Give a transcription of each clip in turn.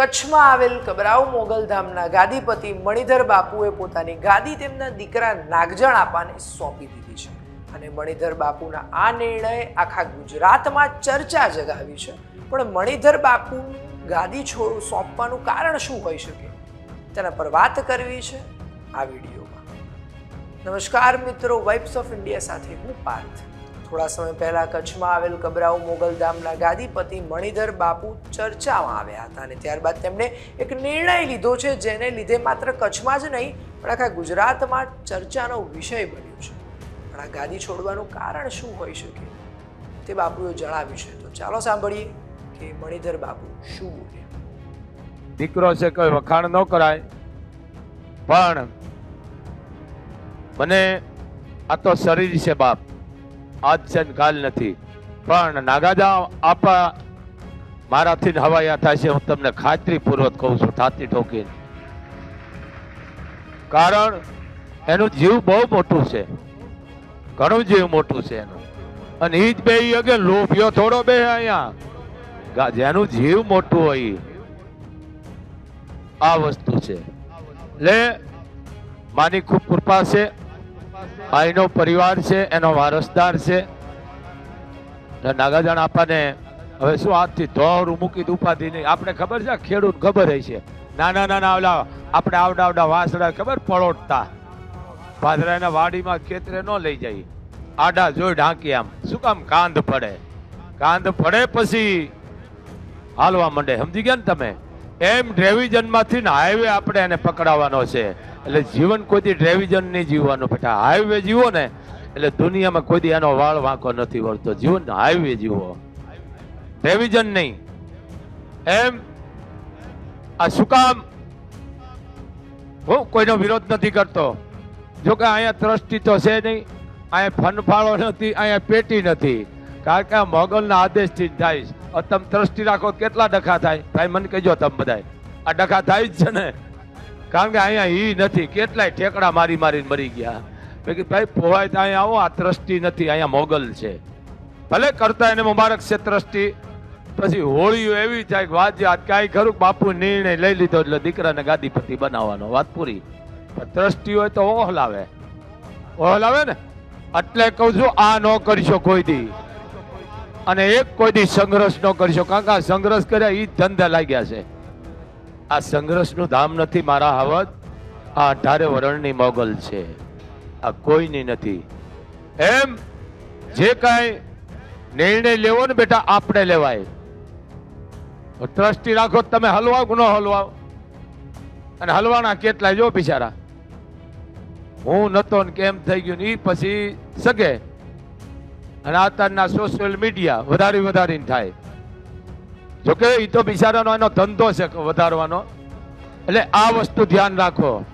કચ્છમાં આવેલ કબરાઉ મોગલધામના ગાદીપતિ મણિધર બાપુએ પોતાની ગાદી તેમના દીકરા નાગજણ આપાને સોંપી દીધી છે. અને મણિધર બાપુના આ નિર્ણય આખા ગુજરાતમાં ચર્ચા જગાવી છે. પણ મણિધર બાપુ ગાદી છોડ સોંપવાનું કારણ શું હોઈ શકે? તેના પર વાત કરવી છે આ વિડીયોમાં. નમસ્કાર મિત્રો વાઇબ્સ ઓફ ઇન્ડિયા સાથે હું પાર્થ. થોડા સમય પહેલા કચ્છમાં આવેલ કબરાઉ મોગલધામના ગાદીપતિ મણિધર બાપુ ચર્ચામાં આવ્યા હતા અને ત્યારબાદ તેમણે એક નિર્ણય લીધો છે, જેને લીધે માત્ર કચ્છમાં જ નહીં, પણ આખા ગુજરાતમાં ચર્ચાનો વિષય બન્યો છે. પણ આ ગાદી છોડવાનું કારણ શું હોઈ શકે? તે બાપુએ જણાવ્યું છે. તો ચાલો સાંભળીએ કે મણિધર બાપુ શું બોલે. દીકરો છે કોઈ વખાણ ન કરાય, પણ મને આ તો શરીર છે બાપ. આજ કાલ નથી. પણ નાગાજા, આપા મારાથી હવાયા છે. હું તમને ખાતરીપૂર્વક કહું છું, થાતી ઠોકીને. કારણ એનું જીવ બહુ મોટું છે. ઘણું જીવ મોટું છે એનું. અને એ જ બે અગે લોભિયો થોડો બે અહીંયા જેનું જીવ મોટું હોય આ વસ્તુ છે. એટલે માની ખૂબ કૃપા છે. આ પરિવાર છે, એનો વારસદાર છે. નાગાજણ આપણને હવે શું હાથથી ધોર મૂકી ઉપાધિ નહીં આપણે ખબર છે ખેડૂત ખબર છે. નાના નાના ઓલા આપણે આવડા આવડા વાસડા ખબર પળોટતા પાદરાના વાડીમાં ખેતરે ન લઈ જાય. આડા જોઈ ઢાંકી આમ. શું કામ કાંધ પડે? કાંધ પડે પછી હાલવા માંડે. સમજી ગયા ને તમે? એમ ડ્રેવિઝનમાંથી ને હાઈવે આપણે એને પકડાવવાનો છે. એટલે જીવન કોઈથી ડ્રેવિઝન નહીં જીવવાનું? બેટા હાઈવે જીવો ને, એટલે દુનિયામાં કોઈ દી એનો વાળ વાંકો નથી વળતો. જીવન હાઈવે જીવો. ડ્રેવિઝન નહીં. એમ? આ શું કામ? હું કોઈનો વિરોધ નથી કરતો. જો કે અહીંયા ટ્રસ્ટી તો છે નહીં, અહીંયા ફનફાળો નથી, અહીંયા પેટી નથી. કારણ કે આ મોગલના આદેશથી જ થાય તમે ટ્રસ્ટી રાખો કેટલા ડખા થાય? ભાઈ, મને કહેજો તમે બધાય. આ ડખા થાય જ છે ને. કારણ કે અહીંયા ઈ નથી. કેટલાય ઠેકડા મારી મારીને મરી ગયા. મેં કીધું, ભાઈ પોવાય તો અહીંયા આવો, આ ત્રષ્ટિ નથી, અહીંયા મોગલ છે. ભલે કરતા એને મુબારક છે ત્રષ્ટિ પછી હોળીઓ એવી થાય કે વાત યાદ કાંઈ ખરું બાપુ નિર્ણય લઈ લીધો એટલે દીકરાને ગાદીપતિ બનાવવાનો. વાત પૂરી. પણ ત્રષ્ટિ હોય તો ઓહલાવે ઓહલાવે ને? એટલે કહું છું, આ ન કરશો કોઈ દી. અને એક કોઈ દી સંઘર્ષ ન કરશો. કારણ કે સંઘર્ષ કર્યા એ ધંધા લાગ્યા છે. આ સંઘર્ષનું ધામ નથી મારા હાવત આ અઢારે વરણની મોગલ છે. આ કોઈની નથી. એમ જે કાંઈ નિર્ણય લેવો ને બેટા, આપણે લેવાય. ટ્રસ્ટી રાખો તમે હલવાઓ કે ન હલવાઓ. અને હલવાના કેટલાય જો બિચારા. હું નતો ને કેમ થઈ ગયું ઈ પછી સગે. અને અત્યારના સોશિયલ મીડિયા વધારે વધારીને થાય. જોકે એ તો બિચારાનો એનો ધંધો છે વધારવાનો. એટલે આ વસ્તુ ધ્યાન રાખો.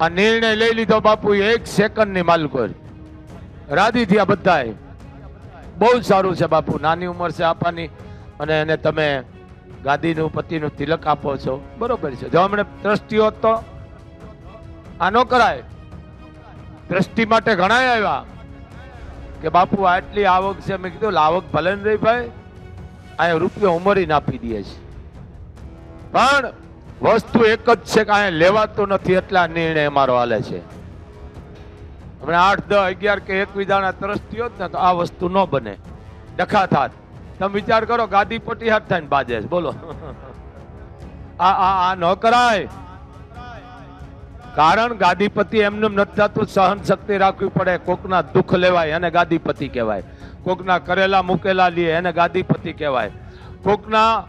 આ નિર્ણય લઈ લીધો બાપુ એક સેકન્ડની માલકોર રાજી થયા બધાએ બહુ સારું છે બાપુ, નાની ઉંમર છે આપવાની. અને એને તમે ગાદીનું, પતિનું તિલક આપો છો. બરોબર છે. જો હમણે ટ્રસ્ટી હોત તો આ ન કરાય. ટ્રસ્ટી માટે ઘણાય આવ્યા. કે બાપુ આટલી આવક છે. મેં કીધું આવક ભલે ને રહી ભાઈ. અહીંયા રૂપિયો ઉમરીને આપી દે છે. પણ વસ્તુ એક જ છે કે અહીંયા લેવાતો નથી એટલા નિર્ણય અમારો હાલે છે. હમણાં આઠ, દસ, અગિયાર કે એક વિધાના ટ્રસ્ટી હોત ને તો આ વસ્તુ ન બને. ડખા થાત. તમે વિચાર કરો ગાદી પટી હાથ થાય ને બાજે. બોલો. આ આ આ ન કરાય. કારણ ગાદીપતિ એમને નથી થતું, સહન શક્તિ રાખવી પડે, કોકના દુઃખ લેવાય, એને ગાદીપતિ કહેવાય. કોકના કરેલા મૂકેલા લીએ, એને ગાદીપતિ કહેવાય. કોકના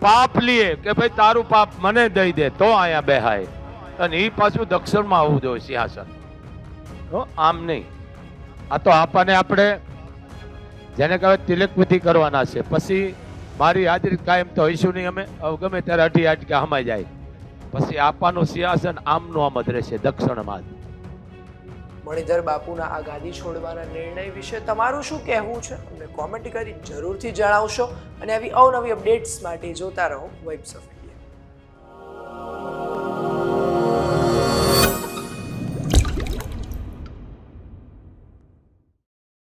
પાપ લીએ કે ભાઈ તારું પાપ મને દઈ દે, તો અહીંયા બેહાય. અને એ પાછું દક્ષિણમાં આવવું જોઈએ, સિંહાસન. આમ નહીં. આ તો આપણને આપણે જેને કહેવાય તિલક વિધિ કરવાના છે. પછી મારી હાજરી કાયમ તો હોઈશું નહીં, અમે, ગમે ત્યારે અઢી આટકે હમાઈ જાય. પછી આપવાનું સિંહાસન આમનું આમ જ રહેશે દક્ષિણમાં જ. મણિધર બાપુના આ ગાદી છોડવાના નિર્ણય વિશે તમારું શું કહેવું છે? અમને કોમેન્ટ કરી જરૂરથી જણાવશો અને આવી અવનવી અપડેટ્સ માટે જોતા રહો ઓફ